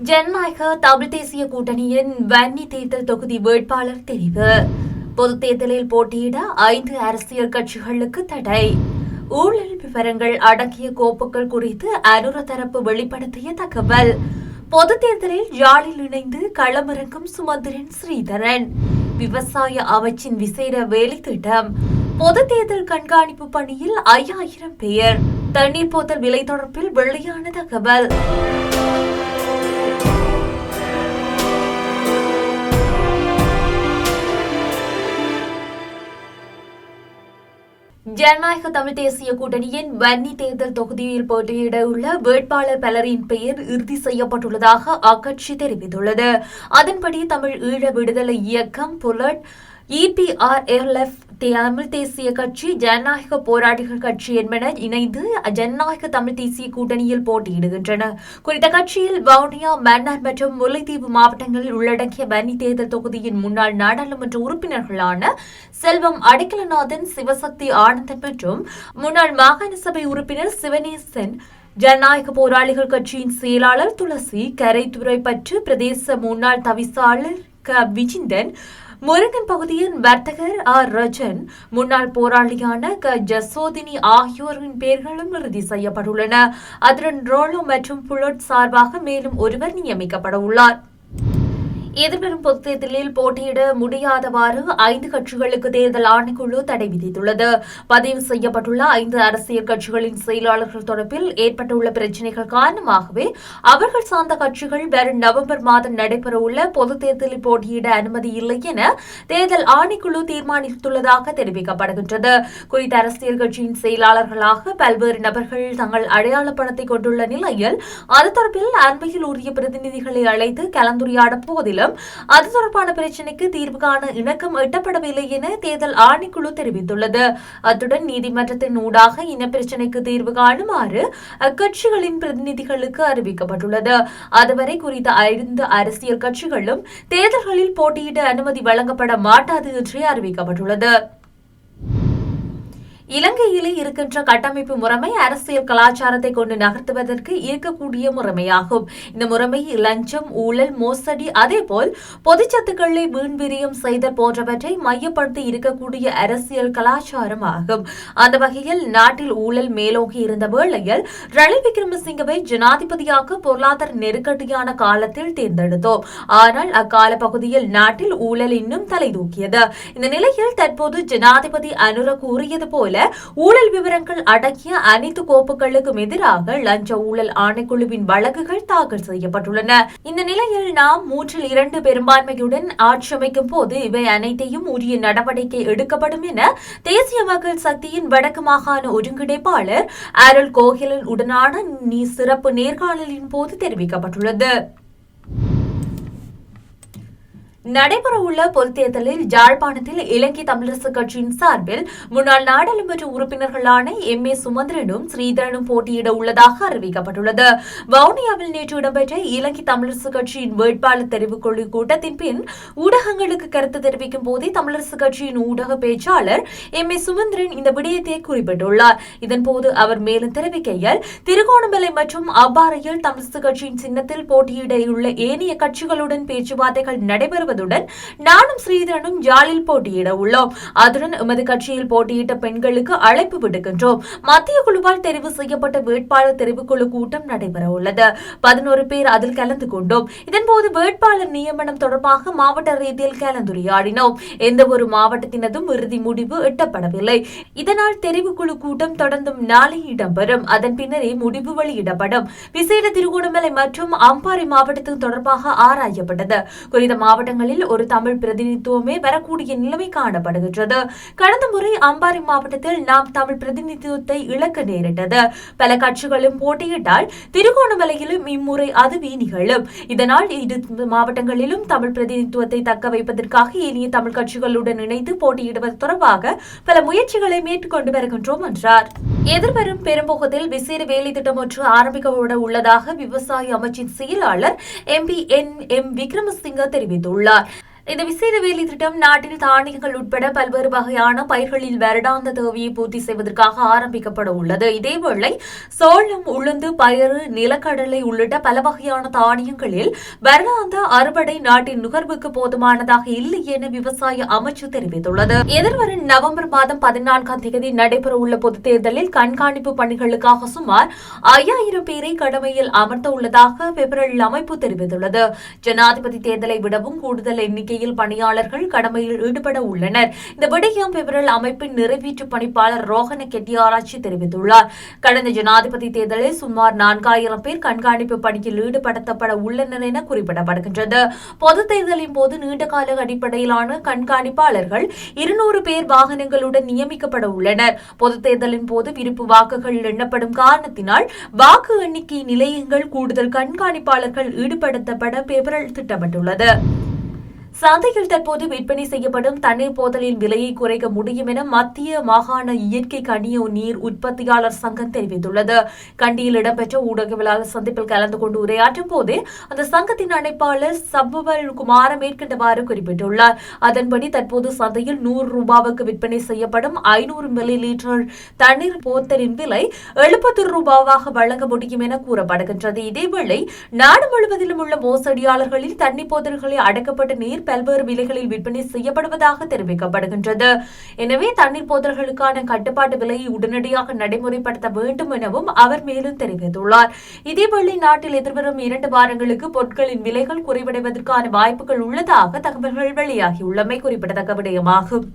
ஜனநாயக தமிழ் தேசிய கூட்டணியின் வன்னி தேர்தல் தொகுதி வேட்பாளர் தெரிவு. பொதுத் தேர்தலில் போட்டியிட ஐந்து அரசியல் கட்சிகளுக்கு தடை. ஊழல் விவரங்கள் அடங்கிய கோப்புகள் குறித்து அனுர தரப்பு வெளிப்படுத்திய தகவல். பொதுத் தேர்தலில் யாழில் இணைந்து களமிறங்கும் சுமந்திரன் ஸ்ரீதரன். விவசாய அமைச்சின் விசேட வேலை திட்டம். பொது தேர்தல் கண்காணிப்பு பணியில் ஐயாயிரம் பேர். தண்ணீர் போத்தல் விலை தொடர்பில் வெளியான தகவல். ஜனநாயக தமிழ் தேசிய கூட்டணியின் வன்னி தேர்தல் தொகுதியில் போட்டியிட உள்ள வேட்பாளர் பலரின் பெயர் இறுதி செய்யப்பட்டுள்ளதாக அக்கட்சி தெரிவித்துள்ளது. அதன்படி தமிழ் ஈழ விடுதலை இயக்கம் புலட் இபிஆர்எல்எஃப் தமிழ் தேசிய கட்சி ஜனநாயக போராளிகள் கட்சி என்பன இணைந்து ஜனநாயக தமிழ் தேசிய கூட்டணியில் போட்டியிடுகின்றன. குறித்த கட்சியில் வவுனியா மன்னார் மற்றும் முல்லைத்தீவு மாவட்டங்களில் உள்ளடக்கிய வன்னி தேர்தல் தொகுதியின் முன்னாள் நாடாளுமன்ற உறுப்பினர்களான செல்வம் அடைக்கலநாதன் சிவசக்தி ஆனந்தன் மற்றும் முன்னாள் மாகாண சபை உறுப்பினர் சிவனேசன் ஜனநாயக போராளிகள் கட்சியின் செயலாளர் துளசி கரைத்துறை பற்று பிரதேச முன்னாள் தவிசாளர் க. விஜிந்தன் முருகன் பகுதியின் வர்த்தகர் ஆர். ரஜன் முன்னாள் போராளியான க. ஜசோதினி ஆகியோரின் பெயர்களும் இறுதி செய்யப்பட்டுள்ளன. அதுடன் ரோலோ மற்றும் புலட் சார்பாக மேலும் ஒருவர் நியமிக்கப்பட உள்ளார். எதிர்வரும் பொதுத் தேர்தலில் போட்டியிட முடியாதவாறு ஐந்து கட்சிகளுக்கு தேர்தல் ஆணைக்குழு தடை விதித்துள்ளது. பதிவு செய்யப்பட்டுள்ள ஐந்து அரசியல் கட்சிகளின் செயலாளர்கள் தொடர்பில் ஏற்பட்டுள்ள பிரச்சினைகள் காரணமாகவே அவர்கள் சார்ந்த கட்சிகள் வரும் நவம்பர் மாதம் நடைபெறவுள்ள பொதுத் தேர்தலில் போட்டியிட அனுமதி இல்லை என தேர்தல் ஆணைக்குழு தீர்மானித்துள்ளதாக தெரிவிக்கப்படுகின்றது. குறித்த அரசியல் கட்சியின் செயலாளர்களாக பல்வேறு நபர்கள் தங்கள் அடையாள பணத்தை கொண்டுள்ள நிலையில் அது தொடர்பில் அண்மையில் உரிய பிரதிநிதிகளை அழைத்து கலந்துரையாட போவதிலும் அது தொடர்பான பிரச்சினைக்கு தீர்வு காண இணக்கம் எட்டப்படவில்லை என தேர்தல் ஆணைக்குழு தெரிவித்துள்ளது. அத்துடன் நீதிமன்றத்தின் ஊடாக இனப்பிரச்சினைக்கு தீர்வு காணுமாறு அக்கட்சிகளின் பிரதிநிதிகளுக்கு அறிவிக்கப்பட்டுள்ளது. அதுவரை குறித்த ஐந்து அரசியல் கட்சிகளும் தேர்தல்களில் போட்டியிட அனுமதி வழங்கப்பட மாட்டாது என்றே அறிவிக்கப்பட்டுள்ளது. இலங்கையிலே இருக்கின்ற கட்டமைப்பு முறைமை அரசியல் கலாச்சாரத்தை கொண்டு நகர்த்துவதற்கு இருக்கக்கூடிய முறைமையாகும். இந்த முறைமை லஞ்சம் ஊழல் மோசடி அதேபோல் பொதுச்சத்துக்களை வீண்விரியம் செய்தல் போன்றவற்றை மையப்படுத்தி இருக்கக்கூடிய அரசியல் கலாச்சாரம் ஆகும் அந்த வகையில் நாட்டில் ஊழல் மேலோங்கி இருந்த வேளையில் ரணில் விக்ரமசிங்கவை ஜனாதிபதியாக பொருளாதார நெருக்கடியான காலத்தில் தேர்ந்தெடுத்தோம். ஆனால் அக்கால பகுதியில் நாட்டில் ஊழல் இன்னும் தலைதூக்கியது இந்த நிலையில் தற்போது ஜனாதிபதி அனுர கூறியது போல ஊழல் விவரங்கள் அடக்கிய அனைத்து கோப்புகளுக்கும் எதிராக லஞ்ச ஊழல் ஆணைக்குழுவின் வழக்குகள் தாக்கல் செய்யப்பட்டுள்ளன. இந்த நிலையில் நாம் மூன்றில் இரண்டு பெரும்பான்மையுடன் ஆட்சி அமைக்கும் போது இவை அனைத்தையும் உரிய நடவடிக்கை எடுக்கப்படும் என தேசிய மக்கள் சக்தியின் வடக்கு மாகாண ஒருங்கிணைப்பாளர் அருள் கோகிலன் உடனான நீ சிறப்பு நேர்காணலின் போது தெரிவிக்கப்பட்டுள்ளது. நடைபெறவுள்ள பொதுத் தேர்தலில் ஜாழ்ப்பாணத்தில் இலங்கை தமிழரசு கட்சியின் சார்பில் முன்னாள் நாடாளுமன்ற உறுப்பினர்களான எம் ஏ சுமந்திரனும் ஸ்ரீதரனும் போட்டியிட உள்ளதாக அறிவிக்கப்பட்டுள்ளது. வவுனியாவில் நேற்று இடம்பெற்ற இலங்கை தமிழரசு கட்சியின் வேட்பாளர் தெரிவுக்குழு கூட்டத்தின் பின் ஊடகங்களுக்கு கருத்து தெரிவிக்கும் போதே தமிழரசு கட்சியின் ஊடக பேச்சாளர் எம் ஏ சுமந்திரன் இந்த விடயத்தை குறிப்பிட்டுள்ளார். இதன்போது அவர் மேலும் தெரிவிக்கையில் திருகோணமலை மற்றும் அவ்வாறையில் தமிழரசு கட்சியின் சின்னத்தில் போட்டியிட உள்ள ஏனைய கட்சிகளுடன் பேச்சுவார்த்தைகள் நடைபெறுவது வழங்குவதுடன் நானும் ஸ்ரீதரனும் ஜாலில் போட்டியிட உள்ளோம். அதுடன் எமது கட்சியில் போட்டியிட்ட பெண்களுக்கு அழைப்பு விடுக்கின்றோம். மத்திய குழுவால் தெரிவு செய்யப்பட்ட வேட்பாளர் தெரிவுக்குழு கூட்டம் நடைபெற உள்ளது. பதினோரு பேர் அதில் கலந்து கொண்டோம். இதன்போது வேட்பாளர் நியமனம் தொடர்பாக மாவட்ட ரீதியில் கலந்துரையாடினோம். எந்த ஒரு மாவட்டத்தினதும் இறுதி முடிவு எட்டப்படவில்லை. இதனால் தெரிவுக்குழு கூட்டம் தொடர்ந்தும் நாளை இடம்பெறும். அதன் பின்னரே முடிவு வெளியிடப்படும். விசேட திருகோணமலை மற்றும் அம்பாறை மாவட்டத்தின் தொடர்பாக ஆராயப்பட்டது. குறித்த மாவட்டங்கள் மாவட்டங்களில் ஒரு தமிழ் பிரதிநிதித்துவமே வரக்கூடிய நிலைமை காணப்படுகின்றது. கடந்த முறை அம்பாறை மாவட்டத்தில் நாம் தமிழ் பிரதிநிதித்துவத்தை இழக்க நேரிட்டது. பல கட்சிகளும் போட்டியிட்டால் திருகோணமலையிலும் இம்முறை அதுவே நிகழும். இதனால் இரு மாவட்டங்களிலும் தமிழ் பிரதிநிதித்துவத்தை தக்க வைப்பதற்காக இனிய தமிழ் கட்சிகளுடன் இணைந்து போட்டியிடுவது தொடர்பாக பல முயற்சிகளை மேற்கொண்டு வருகின்றோம் என்றார். எதிர்வரும் பெரும்போகத்தில் விசேட வேலை திட்டம் ஒன்று ஆரம்பிக்கப்பட உள்ளதாக விவசாய அமைச்சின் செயலாளர் எம்பி என் எம் விக்ரமசிங்க தெரிவித்துள்ளார். இந்த விசேட வேலை திட்டம் நாட்டில் தானியங்கள் உட்பட பல்வேறு வகையான பயிர்களில் வருடாந்த தேவையை பூர்த்தி செய்வதற்காக ஆரம்பிக்கப்பட உள்ளது. இதேவேளை சோளம் உளுந்து பயறு நிலக்கடலை உள்ளிட்ட பல வகையான தானியங்களில் வருடாந்த அறுவடை நாட்டின் நுகர்வுக்கு போதுமானதாக இல்லை என விவசாய அமைச்சு தெரிவித்துள்ளது. எதிர்வரும் நவம்பர் மாதம் பதினான்காம் தேதி நடைபெற உள்ள பொதுத் தேர்தலில் கண்காணிப்பு பணிகளுக்காக சுமார் ஐயாயிரம் பேரை கடமையில் அமர்த்த உள்ளதாக பெப்ரல் அமைப்பு தெரிவித்துள்ளது. ஜனாதிபதி தேர்தலை விடவும் கூடுதல் எண்ணிக்கை எண்ணிக்கையில் பணியாளர்கள் கடமையில் ஈடுபட உள்ளனர். இந்த விடயம் பெப்ரல் அமைப்பின் நிறைவேற்று பணிப்பாளர் ரோஹன கெட்டியாராய்ச்சி தெரிவித்துள்ளார். கடந்த ஜனாதிபதி தேர்தலில் சுமார் நான்காயிரம் பேர் கண்காணிப்பு பணியில் ஈடுபடுத்தப்பட உள்ளனர் என குறிப்பிடப்படுகின்றது. பொது தேர்தலின் போது நீண்டகால அடிப்படையிலான கண்காணிப்பாளர்கள் இருநூறு பேர் வாகனங்களுடன் நியமிக்கப்பட உள்ளனர். பொது தேர்தலின் போது விருப்பு வாக்குகள் எண்ணப்படும் காரணத்தினால் வாக்கு எண்ணிக்கை நிலையங்கள் கூடுதல் கண்காணிப்பாளர்கள் ஈடுபடுத்தப்பட பெப்ரல் திட்டமிட்டுள்ளது. சந்தையில் தற்போது விற்பனை செய்யப்படும் தண்ணீர் போதலின் விலையை குறைக்க முடியும் என மத்திய மாகாண இயற்கை கனிய நீர் உற்பத்தியாளர் சங்கம் தெரிவித்துள்ளது. கண்டியில் இடம்பெற்ற ஊடகவியலாளர் சந்திப்பில் கலந்து கொண்டு உரையாற்றும் போது அந்த சங்கத்தின் அழைப்பாளர் சபுவல் குமார மேற்கண்டவாறு குறிப்பிட்டுள்ளார். அதன்படி தற்போது சந்தையில் நூறு ரூபாவுக்கு விற்பனை செய்யப்படும் ஐநூறு மில்லி லிட்டர் தண்ணீர் போத்தலின் விலை எழுபத்தி ரூபாவாக வழங்க முடியும் என கூறப்படுகின்றது. இதேவேளை நாடு முழுவதிலும் உள்ள மோசடியாளர்களில் தண்ணீர் போத்தல்களை அடக்கப்பட்ட நீர் பல்வேறு விலைகளில் விற்பனை செய்யப்படுவதாக தெரிவிக்கப்படுகின்றது. எனவே தண்ணீர் போதல்களுக்கான கட்டுப்பாட்டு விலையை உடனடியாக நடைமுறைப்படுத்த வேண்டும் எனவும் அவர் மேலும் தெரிவித்துள்ளார். இதேவேளை நாட்டில் எதிர்வரும் இரண்டு வாரங்களுக்கு பொருட்களின் விலைகள் குறைவடைவதற்கான வாய்ப்புகள் உள்ளதாக தகவல்கள் வெளியாகியுள்ளமை குறிப்பிடத்தக்க விடயமாகும்.